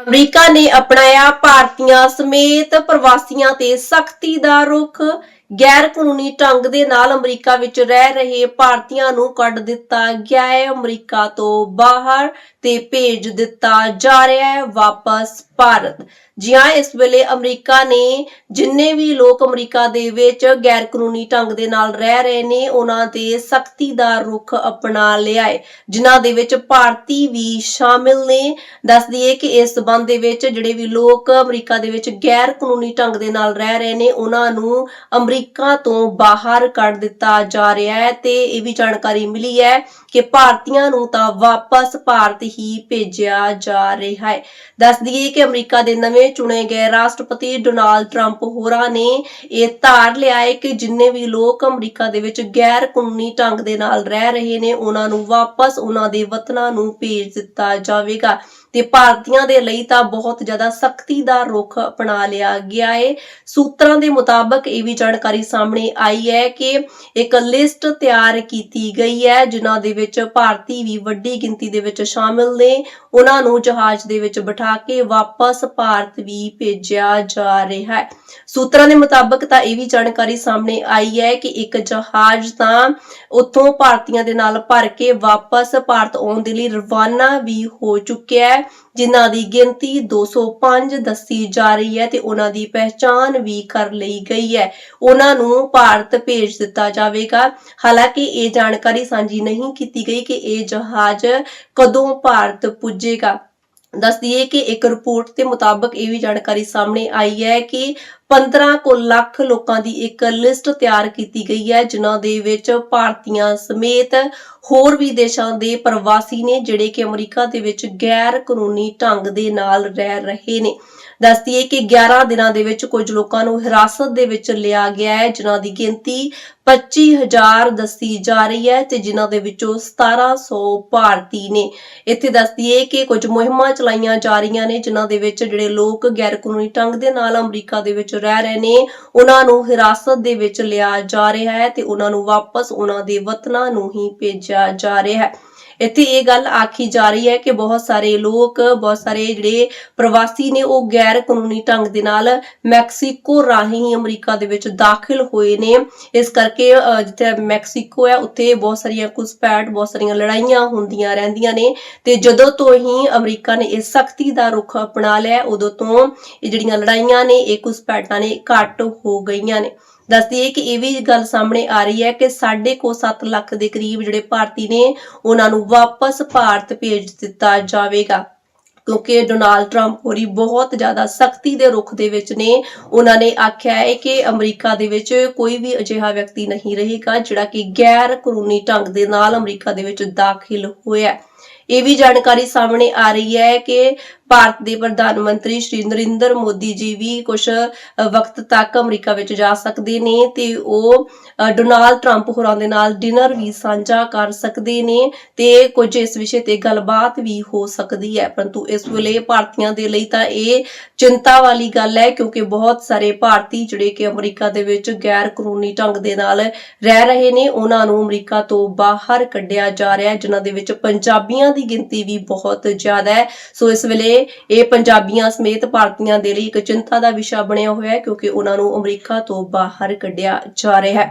America ਨੇ ਅਪਣਾਇਆ ਭਾਰਤੀਆਂ ਸਮੇਤ ਪ੍ਰਵਾਸੀਆਂ ਤੇ ਸਖਤੀ ਦਾ ਰੁਖ। ਗੈਰ ਕਾਨੂੰਨੀ ਢੰਗ ਦੇ ਨਾਲ ਅਮਰੀਕਾ ਵਿੱਚ ਰਹਿ ਰਹੇ ਭਾਰਤੀਆਂ ਨੂੰ ਕੱਢ ਦਿੱਤਾ ਗਿਆ ਹੈ। ਅਮਰੀਕਾ ਤੋਂ ਬਾਹਰ ਤੇ ਭੇਜ ਦਿੱਤਾ ਜਾ ਰਿਹਾ ਹੈ ਵਾਪਸ ਭਾਰਤ। ਜੀ ਹਾਂ ਇਸ ਵੇਲੇ ਅਮਰੀਕਾ ਨੇ ਜਿੰਨੇ ਵੀ ਲੋਕ ਅਮਰੀਕਾ ਦੇ ਵਿੱਚ ਗੈਰ ਕਾਨੂੰਨੀ ਢੰਗ ਦੇ ਨਾਲ ਰਹਿ ਰਹੇ ਨੇ, ਉਹਨਾਂ ਤੇ ਸਖਤੀ ਦਾ ਰੁਖ ਅਪਣਾ ਲਿਆ ਹੈ। ਜਿਨ੍ਹਾਂ ਦੇ ਵਿੱਚ ਭਾਰਤੀ ਵੀ ਸ਼ਾਮਿਲ ਨੇ। ਦੱਸ ਦਈਏ ਕਿ ਇਸ ਸਬੰਧ ਦੇ ਵਿੱਚ ਜਿਹੜੇ ਵੀ ਲੋਕ ਅਮਰੀਕਾ ਦੇ ਵਿੱਚ ਗੈਰ ਕਾਨੂੰਨੀ ਢੰਗ ਦੇ ਨਾਲ ਰਹਿ ਰਹੇ ਨੇ, ਉਹਨਾਂ ਨੂੰ ਅਮਰੀਕਾ ਤੋਂ ਬਾਹਰ ਕੱਢ ਦਿੱਤਾ ਜਾ ਰਿਹਾ ਹੈ ਤੇ ਇਹ ਵੀ ਜਾਣਕਾਰੀ ਮਿਲੀ ਹੈ ਕਿ ਭਾਰਤੀਆਂ ਨੂੰ ਤਾਂ ਵਾਪਸ ਭਾਰਤ ਹੀ ਭੇਜਿਆ ਜਾ ਰਿਹਾ ਹੈ। ਦੱਸ ਦਈਏ ਕਿ ਅਮਰੀਕਾ ਦੇ ਨਵੇਂ ਚੁਣੇ ਗਏ ਰਾਸ਼ਟਰਪਤੀ ਡੋਨਾਲਡ ਟਰੰਪ ਹੋਰਾਂ ਨੇ ਇਹ ਧਾਰ ਲਿਆ ਹੈ ਕਿ ਜਿੰਨੇ ਵੀ ਲੋਕ ਅਮਰੀਕਾ ਦੇ ਵਿੱਚ ਗੈਰ ਕਾਨੂੰਨੀ ਢੰਗ ਦੇ ਨਾਲ ਰਹਿ ਰਹੇ ਨੇ, ਉਹਨਾਂ ਨੂੰ ਵਾਪਸ ਉਹਨਾਂ ਦੇ ਵਤਨਾਂ ਨੂੰ ਭੇਜ ਦਿੱਤਾ ਜਾਵੇਗਾ। ਤੇ ਭਾਰਤੀਆਂ ਦੇ ਲਈ ਤਾਂ ਬਹੁਤ ਜ਼ਿਆਦਾ ਸਖਤੀ ਦਾ ਰੁਖ ਅਪਣਾ ਲਿਆ ਗਿਆ ਹੈ ਸੂਤਰਾਂ ਦੇ ਮੁਤਾਬਕ ਇਹ ਵੀ ਜਾਣਕਾਰੀ ਸਾਹਮਣੇ ਆਈ ਹੈ ਕਿ ਇੱਕ ਲਿਸਟ ਤਿਆਰ ਕੀਤੀ ਗਈ ਹੈ, ਜਿਨ੍ਹਾਂ ਦੇ ਵਿੱਚ ਭਾਰਤੀ ਵੀ ਵੱਡੀ ਗਿਣਤੀ ਦੇ ਵਿੱਚ ਸ਼ਾਮਿਲ ਨੇ। ਉਹਨਾਂ ਨੂੰ ਜਹਾਜ਼ ਦੇ ਵਿੱਚ ਬਿਠਾ ਕੇ ਵਾਪਸ ਭਾਰਤ ਵੀ ਭੇਜਿਆ ਜਾ ਰਿਹਾ ਹੈ। ਸੂਤਰਾਂ ਦੇ ਮੁਤਾਬਕ ਤਾਂ ਇਹ ਵੀ ਜਾਣਕਾਰੀ ਸਾਹਮਣੇ ਆਈ ਹੈ ਕਿ ਇੱਕ ਜਹਾਜ਼ ਤਾਂ ਉੱਥੋਂ ਭਾਰਤੀਆਂ ਦੇ ਨਾਲ ਭਰ ਕੇ ਵਾਪਸ ਭਾਰਤ ਆਉਣ ਦੇ ਲਈ ਰਵਾਨਾ ਵੀ ਹੋ ਚੁੱਕਿਆ ਹੈ। ਜਿਨ੍ਹਾਂ ਦੀ ਗਿਣਤੀ 205 ਦੱਸੀ ਜਾ ਰਹੀ ਹੈ ਤੇ ਉਹਨਾਂ ਦੀ ਪਹਿਚਾਣ ਵੀ ਕਰ ਲਈ ਗਈ ਹੈ। ਉਹਨਾਂ ਨੂੰ ਭਾਰਤ ਭੇਜ ਦਿੱਤਾ ਜਾਵੇਗਾ। ਹਾਲਾਂਕਿ ਇਹ ਜਾਣਕਾਰੀ ਸਾਂਝੀ ਨਹੀਂ ਕੀਤੀ ਗਈ ਕਿ ਇਹ ਜਹਾਜ਼ ਕਦੋਂ ਭਾਰਤ ਪੁੱਜੇਗਾ। ਦੱਸ ਦਈਏ ਕਿ ਇੱਕ ਰਿਪੋਰਟ ਦੇ ਮੁਤਾਬਕ ਇਹ ਵੀ ਜਾਣਕਾਰੀ ਸਾਹਮਣੇ ਆਈ ਹੈ ਕਿ 15 ਕੁ ਲੱਖ ਲੋਕਾਂ ਦੀ ਇੱਕ ਲਿਸਟ ਤਿਆਰ ਕੀਤੀ ਗਈ ਹੈ, ਜਿਨ੍ਹਾਂ ਦੇ ਵਿੱਚ ਭਾਰਤੀਆਂ ਸਮੇਤ ਹੋਰ ਵੀ ਦੇਸ਼ਾਂ ਦੇ ਪ੍ਰਵਾਸੀ ਨੇ, ਜਿਹੜੇ ਕਿ ਅਮਰੀਕਾ ਦੇ ਵਿੱਚ ਗੈਰ ਕਾਨੂੰਨੀ ਢੰਗ ਦੇ ਨਾਲ ਰਹਿ ਰਹੇ ਨੇ। ਦੱਸਦੀ ਹੈ ਕਿ 11 ਦਿਨਾਂ ਦੇ ਵਿੱਚ ਕੁਝ ਲੋਕਾਂ ਨੂੰ ਹਿਰਾਸਤ ਦੇ ਵਿੱਚ ਲਿਆ ਗਿਆ ਹੈ, ਜਿਨ੍ਹਾਂ ਦੀ ਗਿਣਤੀ 25000 ਦੱਸੀ ਜਾ ਰਹੀ ਹੈ ਤੇ ਜਿਨ੍ਹਾਂ ਦੇ ਵਿੱਚੋਂ 1700 ਭਾਰਤੀ ਨੇ। ਇੱਥੇ ਦੱਸਦੀ ਹੈ ਕਿ ਕੁਝ ਮੁਹਿੰਮਾਂ ਚਲਾਈਆਂ ਜਾ ਰਹੀਆਂ ਨੇ, ਜਿਨ੍ਹਾਂ ਦੇ ਵਿੱਚ ਜਿਹੜੇ ਲੋਕ ਗੈਰ ਕਾਨੂੰਨੀ ਢੰਗ ਦੇ ਨਾਲ ਅਮਰੀਕਾ ਦੇ ਵਿੱਚ ਰਹਿ ਰਹੇ ਨੇ। ਉਹਨਾਂ ਨੂੰ ਹਿਰਾਸਤ ਦੇ ਵਿੱਚ ਲਿਆ ਜਾ ਰਿਹਾ ਹੈ ਤੇ ਉਹਨਾਂ ਨੂੰ ਵਾਪਸ ਉਹਨਾਂ ਦੇ ਵਤਨਾਂ ਨੂੰ ਹੀ ਭੇਜਿਆ ਜਾ ਰਿਹਾ ਹੈ। ਇੱਥੇ ਇਹ ਗੱਲ ਆਖੀ ਜਾ ਰਹੀ ਹੈ ਕਿ ਬਹੁਤ ਸਾਰੇ ਲੋਕ ਬਹੁਤ ਸਾਰੇ ਜਿਹੜੇ ਪ੍ਰਵਾਸੀ ਨੇ ਉਹ ਗੈਰ ਕਾਨੂੰਨੀ ਢੰਗ ਦੇ ਨਾਲ ਮੈਕਸੀਕੋ ਰਾਹੀਂ ਅਮਰੀਕਾ ਦੇ ਵਿੱਚ ਦਾਖਲ ਹੋਏ ਨੇ। ਇਸ ਕਰਕੇ ਅਹ, ਜਿੱਥੇ ਮੈਕਸੀਕੋ ਹੈ ਉੱਥੇ ਬਹੁਤ ਸਾਰੀਆਂ ਘੁਸਪੈਠ ਬਹੁਤ ਸਾਰੀਆਂ ਲੜਾਈਆਂ ਹੁੰਦੀਆਂ ਰਹਿੰਦੀਆਂ ਨੇ ਤੇ ਜਦੋਂ ਤੋਂ ਹੀ ਅਮਰੀਕਾ ਨੇ ਇਹ ਸਖਤੀ ਦਾ ਰੁਖ ਅਪਣਾ ਲਿਆ ਉਦੋਂ ਤੋਂ ਇਹ ਜਿਹੜੀਆਂ ਲੜਾਈਆਂ ਨੇ ਇਹ ਘੁਸਪੈਠਾਂ ਨੇ ਘੱਟ ਹੋ ਗਈਆਂ ਨੇ। ਦੱਸਦੀ ਹੈ ਕਿ ਇਹ ਵੀ ਗੱਲ ਸਾਹਮਣੇ ਆ ਰਹੀ ਹੈ ਕਿ ਸਾਢੇ ਕੋ 7 ਲੱਖ ਦੇ ਕਰੀਬ ਜਿਹੜੇ ਭਾਰਤੀ ਨੇ, ਉਹਨਾਂ ਨੂੰ ਵਾਪਸ ਭਾਰਤ ਭੇਜ ਦਿੱਤਾ ਜਾਵੇਗਾ। ਕਿਉਂਕਿ ਡੋਨਾਲਡ ਟਰੰਪ ਹੋਰੀ ਬਹੁਤ ਜ਼ਿਆਦਾ ਸਖਤੀ ਦੇ ਰੁਖ ਦੇ ਵਿੱਚ ਨੇ। ਉਹਨਾਂ ਨੇ ਆਖਿਆ ਹੈ ਕਿ ਅਮਰੀਕਾ ਦੇ ਵਿੱਚ ਕੋਈ ਵੀ ਅਜਿਹਾ ਵਿਅਕਤੀ ਨਹੀਂ ਰਹੇਗਾ, ਜਿਹੜਾ ਕਿ ਗੈਰ ਕਾਨੂੰਨੀ ਢੰਗ ਦੇ ਨਾਲ ਅਮਰੀਕਾ ਦੇ ਵਿੱਚ ਦਾਖਲ ਹੋਇਆ ਇਹ ਵੀ ਜਾਣਕਾਰੀ ਸਾਹਮਣੇ ਆ ਰਹੀ ਹੈ ਕਿ ਭਾਰਤ ਦੇ ਪ੍ਰਧਾਨ ਮੰਤਰੀ ਸ਼੍ਰੀ ਨਰਿੰਦਰ ਮੋਦੀ ਜੀ ਵੀ ਕੁਝ ਵਕਤ ਤੱਕ ਅਮਰੀਕਾ ਵਿੱਚ ਜਾ ਸਕਦੇ ਨੇ ਤੇ ਉਹ ਅ, ਡੋਨਾਲਡ ਟਰੰਪ ਹੋਰਾਂ ਦੇ ਨਾਲ ਡਿਨਰ ਵੀ ਸਾਂਝਾ ਕਰ ਸਕਦੇ ਨੇ ਤੇ ਕੁਝ ਇਸ ਵਿਸ਼ੇ ਤੇ ਗੱਲਬਾਤ ਵੀ ਹੋ ਸਕਦੀ ਹੈ। ਪਰੰਤੂ ਇਸ ਵੇਲੇ ਭਾਰਤੀਆਂ ਦੇ ਲਈ ਤਾਂ ਇਹ ਚਿੰਤਾ ਵਾਲੀ ਗੱਲ ਹੈ ਕਿਉਂਕਿ ਬਹੁਤ ਸਾਰੇ ਭਾਰਤੀ ਜਿਹੜੇ ਕਿ ਅਮਰੀਕਾ ਦੇ ਵਿੱਚ ਗੈਰ ਕਾਨੂੰਨੀ ਢੰਗ ਦੇ ਨਾਲ ਰਹਿ ਰਹੇ ਨੇ ਉਹਨਾਂ ਨੂੰ ਅਮਰੀਕਾ ਤੋਂ ਬਾਹਰ ਕੱਢਿਆ ਜਾ ਰਿਹਾ ਹੈ ਜਿਨ੍ਹਾਂ ਦੇ ਵਿੱਚ ਪੰਜਾਬੀਆਂ ਦੀ ਗਿਣਤੀ ਵੀ ਬਹੁਤ ਜ਼ਿਆਦਾ ਹੈ। ਸੋ ਇਸ ਵੇਲੇ ਇਹ ਪੰਜਾਬੀਆਂ ਸਮੇਤ ਭਾਰਤੀਆਂ ਦੇ ਲਈ ਇੱਕ ਚਿੰਤਾ ਦਾ ਵਿਸ਼ਾ ਬਣਿਆ ਹੋਇਆ ਹੈ ਕਿਉਂਕਿ ਉਹਨਾਂ ਨੂੰ ਅਮਰੀਕਾ ਤੋਂ ਬਾਹਰ ਕੱਢਿਆ ਜਾ ਰਿਹਾ ਹੈ।